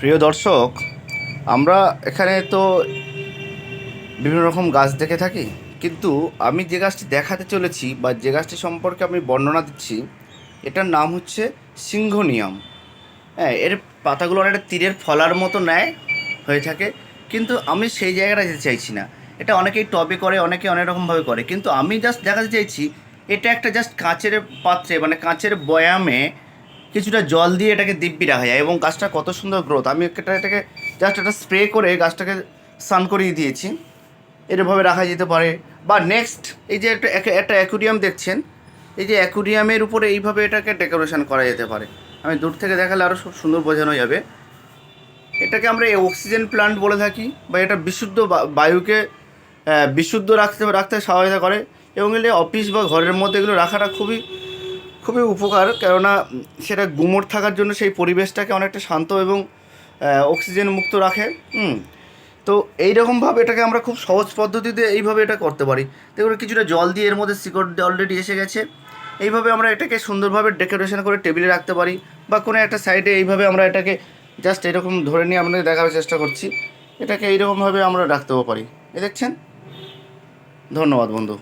প্রিয় দর্শক, আমরা এখানে তো বিভিন্ন রকম গাছ দেখে থাকি, কিন্তু আমি যে গাছটি দেখাতে চলেছি বা যে গাছটি সম্পর্কে আমি বর্ণনা দিচ্ছি, এটার নাম হচ্ছে সিংহনিয়াম। হ্যাঁ এর পাতাগুলো অনেকটা তীরের ফলার মতো নেয় হয়ে থাকে, কিন্তু আমি সেই জায়গাটা যেতে চাইছি না। এটা অনেকেই টবে করে, অনেকে অনেক রকমভাবে করে, কিন্তু আমি জাস্ট দেখাতে চাইছি, এটা একটা জাস্ট কাঁচের পাত্রে মানে কাঁচের বয়ামে কিছুটা জল দিয়ে এটাকে দিব্যি রাখা যায় এবং গাছটা কত সুন্দর গ্রোথ আমি এটা এটাকে জাস্ট একটা স্প্রে করে গাছটাকে স্নান করিয়ে দিয়েছি। এরভাবে রাখা যেতে পারে। বা নেক্সট এই যে একটা একটা- একটা অ্যাকুরিয়াম দেখছেন, এই যে অ্যাকুরিয়ামের উপরে এইভাবে এটাকে ডেকোরেশন করা যেতে পারে। আমি দূর থেকে দেখালে আরও খুব সুন্দর বোঝানো যাবে। এটাকে আমরা অক্সিজেন প্লান্ট বলে থাকি বা এটা বিশুদ্ধ বায়ুকে বিশুদ্ধ রাখতে রাখতে সহায়তা করে। এবং এগুলো অফিস বা ঘরের মধ্যে এগুলো রাখাটা খুবই খুবই উপকার, কেননা সেটা গুমোট থাকার জন্য সেই পরিবেশটাকে অনেকটা শান্ত এবং অক্সিজেন মুক্ত রাখে, হুম? তো এইরকমভাবে এটাকে আমরা খুব সহজ পদ্ধতিতে এইভাবে এটা করতে পারি। দেখুন, কিছুটা জল দিয়ে এর মধ্যে শিকড় অলরেডি এসে গেছে। এইভাবে আমরা এটাকে সুন্দরভাবে ডেকোরেশন করে টেবিলে রাখতে পারি বা কোনো একটা সাইডে এইভাবে আমরা এটাকে জাস্ট এরকম ধরে নিয়ে আপনাদের দেখার চেষ্টা করছি। এটাকে এইরকমভাবে আমরা রাখতেও পারি। এ দেখছেন? ধন্যবাদ বন্ধু।